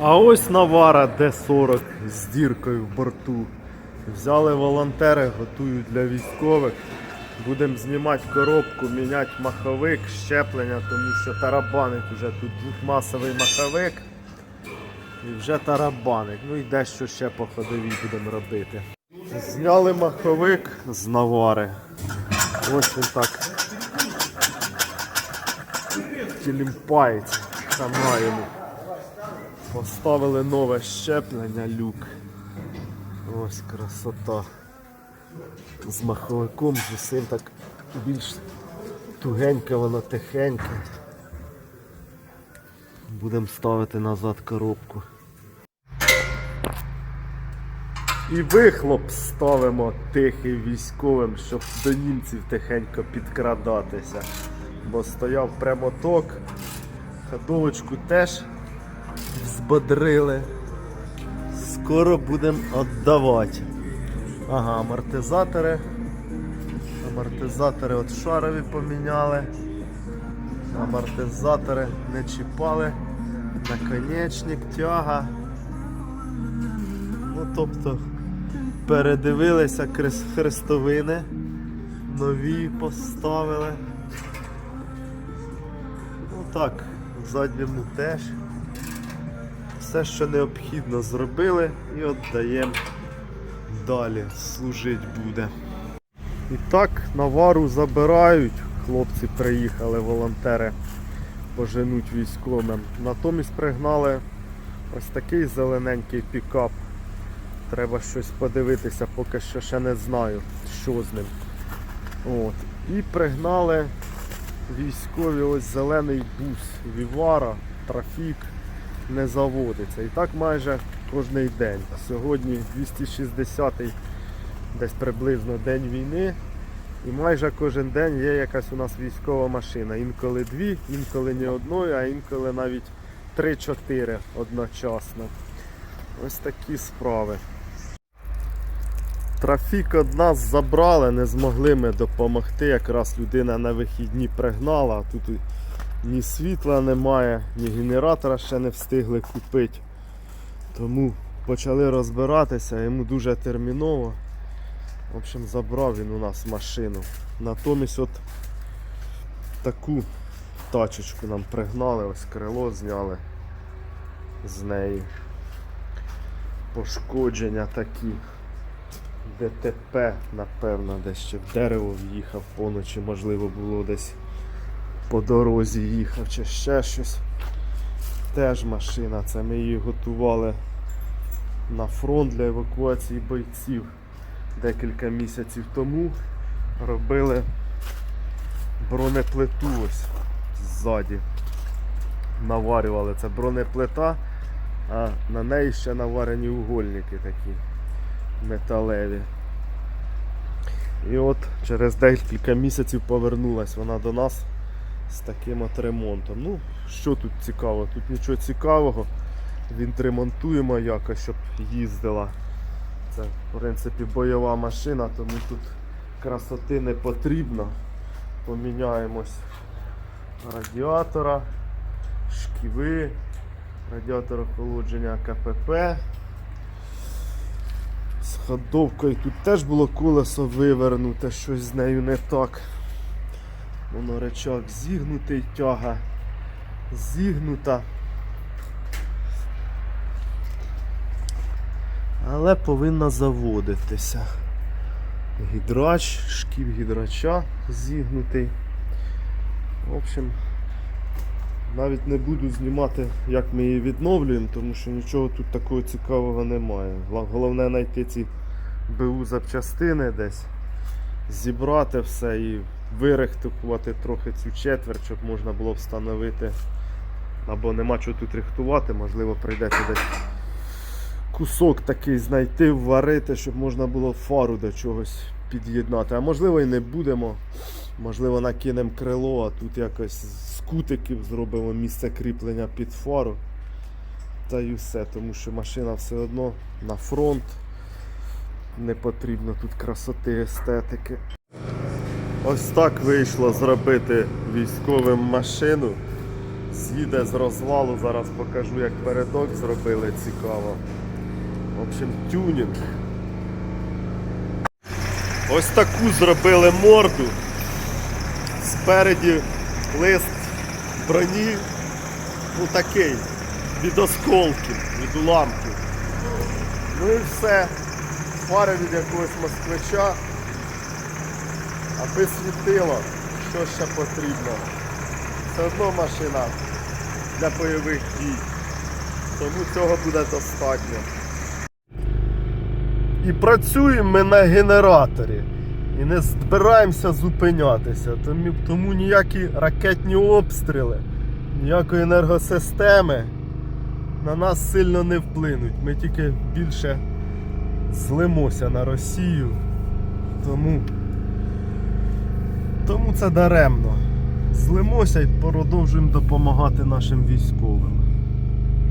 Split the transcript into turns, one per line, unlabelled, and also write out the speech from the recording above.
А ось Навара Д-40 з діркою в борту. Взяли волонтери, готують для військових. Будемо знімати коробку, міняти маховик, щеплення, тому що тарабанить вже тут двохмасовий маховик. І вже тарабанить. Ну і дещо ще по ходовій будемо робити. Зняли маховик з навари. Ось він так. Тілімпається. Хана йому. Поставили нове щеплення люк. Ось красота. З маховиком, з усім так більш тугеньке, воно тихеньке. Будемо ставити назад коробку. І вихлоп ставимо тихий військовим, щоб до німців тихенько підкрадатися. Бо стояв прямоток, ходовочку теж збодрили. Скоро будемо віддавати. Ага, амортизатори. Амортизатори от шарові поміняли. Амортизатори не чіпали. Наконечник, тяга. Ну, тобто передивилися хрестовини, нові поставили. Ну так, в задньому теж. Все, що необхідно, зробили і віддаємо далі. Служить буде. І так, навару забирають. Хлопці приїхали, волонтери поженуть військовим. Натомість пригнали ось такий зелененький пікап. Треба щось подивитися, поки що ще не знаю, що з ним. От. І пригнали військові ось зелений бус Вівара, трафік не заводиться. І так майже кожний день. Сьогодні 260-й десь приблизно день війни. І майже кожен день є якась у нас військова машина. Інколи дві, інколи не одної, а інколи навіть 3-4 одночасно. Ось такі справи. Трафік од нас забрали, не змогли ми допомогти. Якраз людина на вихідні пригнала, а тут ні світла немає, ні генератора ще не встигли купити. Тому почали розбиратися, йому дуже терміново. В общем, забрав він у нас машину. Натомість от таку тачечку нам пригнали, ось крило зняли з неї. Пошкодження такі. ДТП, напевно, десь ще в дерево в'їхав поночі, можливо, було десь по дорозі їхав чи ще щось. Теж машина, це ми її готували на фронт для евакуації бойців декілька місяців тому. Робили бронеплиту ось ззаді. Наварювали це бронеплита, а на неї ще наварені угольники такі металеві. І от через декілька місяців повернулась вона до нас з таким от ремонтом. Ну, що тут цікаво? Тут нічого цікавого. Відремонтуємо якось, щоб їздила. Це, в принципі, бойова машина, тому тут красоти не потрібно. Поміняємось радіатора, шківи, радіатор охолодження КПП. З ходовкою тут теж було колесо вивернуте, щось з нею не так. Воно речок зігнутий, тяга зігнута. Але повинна заводитися. Гідрач, шків гідрача зігнутий. В общем, навіть не буду знімати, як ми її відновлюємо, тому що нічого тут такого цікавого немає. Головне знайти ці БУ запчастини десь, зібрати все і вирихтувати трохи цю четверть, щоб можна було встановити. Або нема чого тут рихтувати, можливо, прийдеться десь кусок такий знайти, варити, щоб можна було фару до чогось під'єднати. А можливо і не будемо. Можливо, накинемо крило, а тут якось з кутиків зробимо місце кріплення під фару. Та й все, тому що машина все одно на фронт. Не потрібно тут красоти, естетики. Ось так вийшло зробити військовим машину. з'їде з розвалу. Зараз покажу, як передок зробили цікаво. В общем, тюнінг. Ось таку зробили морду. Спереді лист броні. Ну такий. Від осколків, від уламків. Ну і все. Фари від якогось москвича. Аби світило, що ще потрібно. Все одно машина для бойових дій. Тому цього буде достатньо. І працюємо ми на генераторі. І не збираємося зупинятися. Тому, тому ніякі ракетні обстріли, ніякої енергосистеми на нас сильно не вплинуть. Ми тільки більше злимося на Росію. Тому, тому це даремно. Злимося і продовжуємо допомагати нашим військовим.